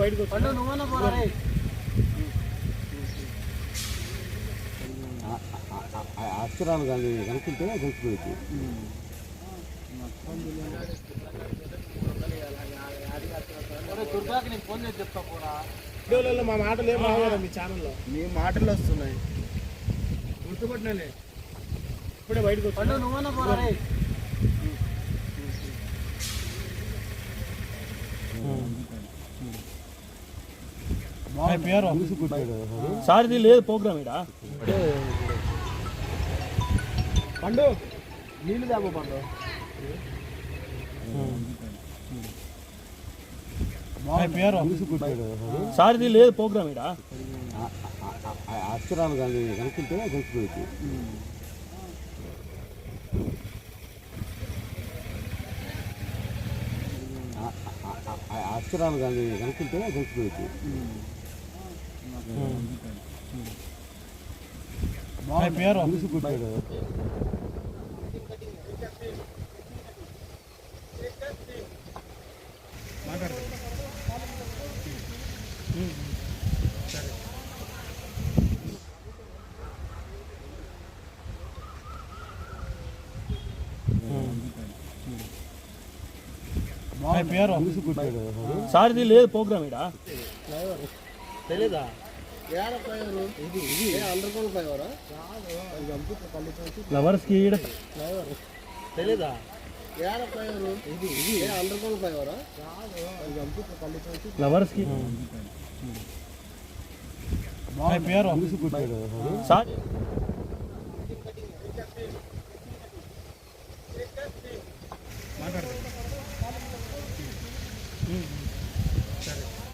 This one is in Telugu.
బయటకు అక్షరాలు కానీ కనుక్కుంటే వీడియోలలో మా మాటలు ఏం మీ ఛానల్లో. మీ మాటలు వస్తున్నాయి. గుర్తుపట్టినలే ఇప్పుడే బయటకు పండు నువ్వన్నా పోరా రే పేరు కొట్టాడు సారిది లేదు ప్రోగ్రామ్ ఇడా? పండు నీళ్ళు దాబో పండు. కొట్టాడు సారిది లేదు ప్రోగ్రామ్ ఇడా? అక్షరాలు కానీ కనుక్కుంటే కలిసిపోయింది అక్షరాలు కానీ కనుక్కుంటే కలిసిపోయింది పేరు కొట్టాడు పేరు కొట్టాడు సారిది లేదు ప్రోగ్రామ్ ఇడా తెలీదా ఏడ పోయారు ఇది. ఇది అందరికీ పోయారా ఫ్లవర్స్కి ఈడ. తెలీదా? ఏడ పోయారు ఇది. ఇది అందరికీ పోయారా ఫ్లవర్స్కి. పేరు సార్